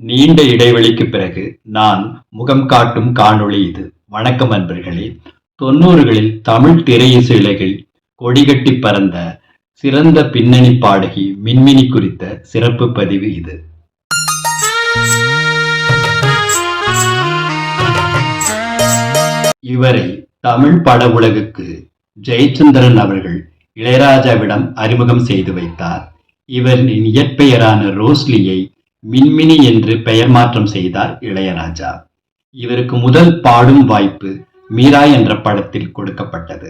நீண்ட இடைவெளிக்கு பிறகு நான் முகம் காட்டும் காணொளி இது. வணக்கம் அன்பர்களே. தொண்ணூறுகளில் தமிழ் திரையிசையுலகில் கொடிகட்டி பறந்த சிறந்த பின்னணி பாடகி மின்மினி குறித்த சிறப்பு பதிவு இது. இவரை தமிழ் பட உலகுக்கு ஜெயச்சந்திரன் அவர்கள் இளையராஜாவிடம் அறிமுகம் செய்து வைத்தார். இவரின் இயற்பெயரான ரோஸ்லியை மின்மினி என்று பெயர் மாற்றம் செய்தார் இளையராஜா. இவருக்கு முதல் பாடும் வாய்ப்பு மீரா என்ற படத்தில் கொடுக்கப்பட்டது.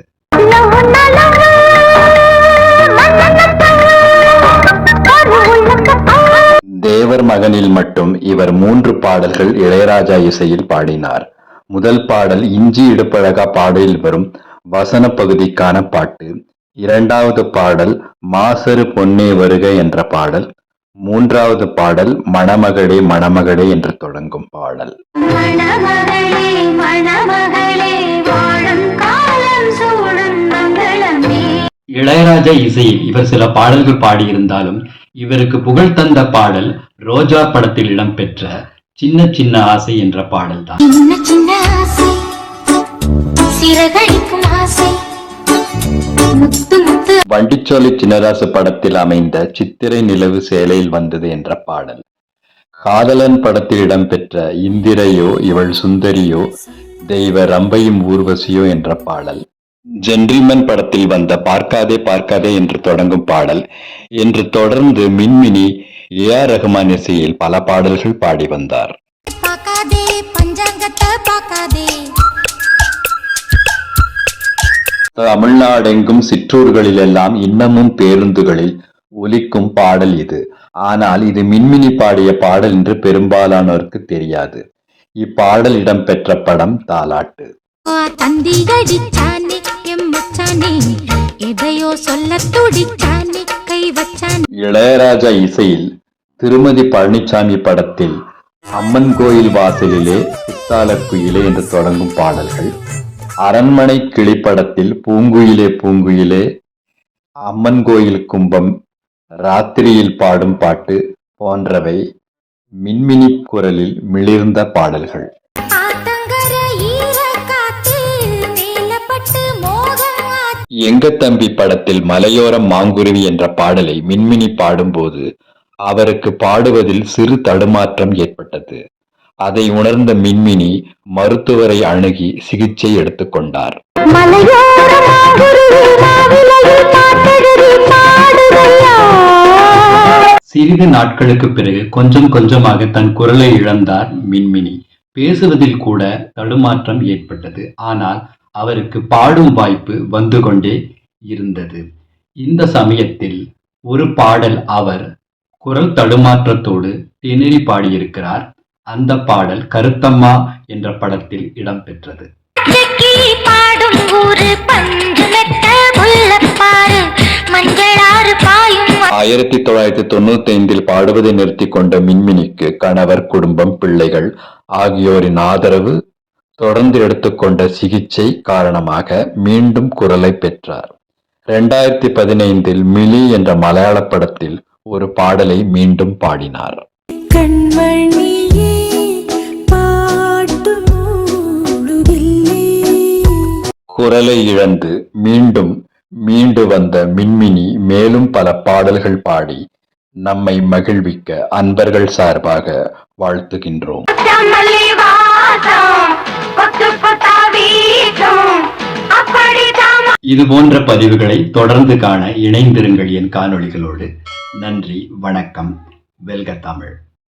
தேவர் மகனில் மட்டும் இவர் மூன்று பாடல்கள் இளையராஜா இசையில் பாடினார். முதல் பாடல் இஞ்சி இடுப்பழகா பாடலில் வரும் வசன பகுதிக்கான பாட்டு. இரண்டாவது பாடல் மாசரு பொன்னே வருக என்ற பாடல். மூன்றாவது பாடல் மணமகளே மணமகளே என்று தொடங்கும் பாடல். இளையராஜா இசையில் இவர் சில பாடல்கள் பாடியிருந்தாலும் இவருக்கு புகழ் தந்த பாடல் ரோஜா படத்தில் இடம்பெற்ற சின்ன சின்ன ஆசை என்ற பாடல்தான். சின்ன சின்ன ஆசை சிறகடிக்கும் ஆசை வண்டிச்சோலை சின்னராசு படத்தில் அமைந்த சித்திரை நிலவு சேலையில் வந்தது என்ற பாடல். காதலன் படத்தில் இடம்பெற்ற இந்திரையோ இவள் சுந்தரியோ தெய்வ ரம்பையும் ஊர்வசியோ என்ற பாடல். ஜென்டில்மேன் படத்தில் வந்த பார்க்காதே பார்க்காதே என்று தொடங்கும் பாடல். என்று தொடர்ந்து மின்மினி ஏ ஆர் ரஹ்மான் இசையில் பல பாடல்கள் பாடி வந்தார். தமிழ்நாடெங்கும் சிற்றூர்களிலெல்லாம் இன்னமும் பேருந்துகளில் ஒலிக்கும் பாடல் இது. ஆனால் இது மின்மினி பாடிய பாடல் என்று பெரும்பாலானோருக்கு தெரியாது. இப்பாடல் இடம்பெற்ற படம் தாலாட்டு. இளையராஜா இசையில் திருமதி பழனிசாமி படத்தில் அம்மன் கோயில் வாசலிலே சித்தாள குயிலே என்று தொடங்கும் பாடல்கள் அரண்மனை கிளி படத்தில் பூங்குயிலே பூங்குயிலே அம்மன் கோயில் கும்பம் ராத்திரியில் பாடும் பாட்டு போன்றவை மின்மினி குரலில் மிளிர்ந்த பாடல்கள். எங்க தம்பி படத்தில் மலையோரம் மாங்குருவி என்ற பாடலை மின்மினி பாடும்போது அவருக்கு பாடுவதில் சிறு தடுமாற்றம் ஏற்பட்டது. அதை உணர்ந்த மின்மினி மருத்துவரை அணுகி சிகிச்சை எடுத்துக்கொண்டார் சிறிது நாட்களுக்கு பிறகு கொஞ்சம் கொஞ்சமாக தன் குரலை இழந்தார் மின்மினி. பேசுவதில் கூட தடுமாற்றம் ஏற்பட்டது. ஆனால் அவருக்கு பாடும் வாய்ப்பு வந்து கொண்டே இருந்தது. இந்த சமயத்தில் ஒரு பாடல் அவர் குரல் தடுமாற்றத்தோடு திணறி பாடியிருக்கிறார். அந்த பாடல் கருத்தம்மா என்ற படத்தில் இடம்பெற்றது. பாடும் பஞ்சு பாயும் ஆயிரத்தி தொள்ளாயிரத்தி தொண்ணூத்தி ஐந்தில் பாடுவதை நிறுத்தி கொண்ட மின்மினிக்கு கணவர் குடும்பம் பிள்ளைகள் ஆகியோரின் ஆதரவு தொடர்ந்து எடுத்துக்கொண்ட சிகிச்சை காரணமாக மீண்டும் குரலை பெற்றார். இரண்டாயிரத்தி பதினைந்தில் மிலி என்ற மலையாள படத்தில் ஒரு பாடலை மீண்டும் பாடினார். கண்மணியே குரலை இழந்து மீண்டும் மீண்டு வந்த மின்மினி மேலும் பல பாடல்கள் பாடி நம்மை மகிழ்விக்க அன்பர்கள் சார்பாக வாழ்த்துகின்றோம். இது போன்ற பதிவுகளை தொடர்ந்து காண இணைந்திருங்கள் என் காணொளிகளோடு. நன்றி வணக்கம். வெல்க தமிழ்.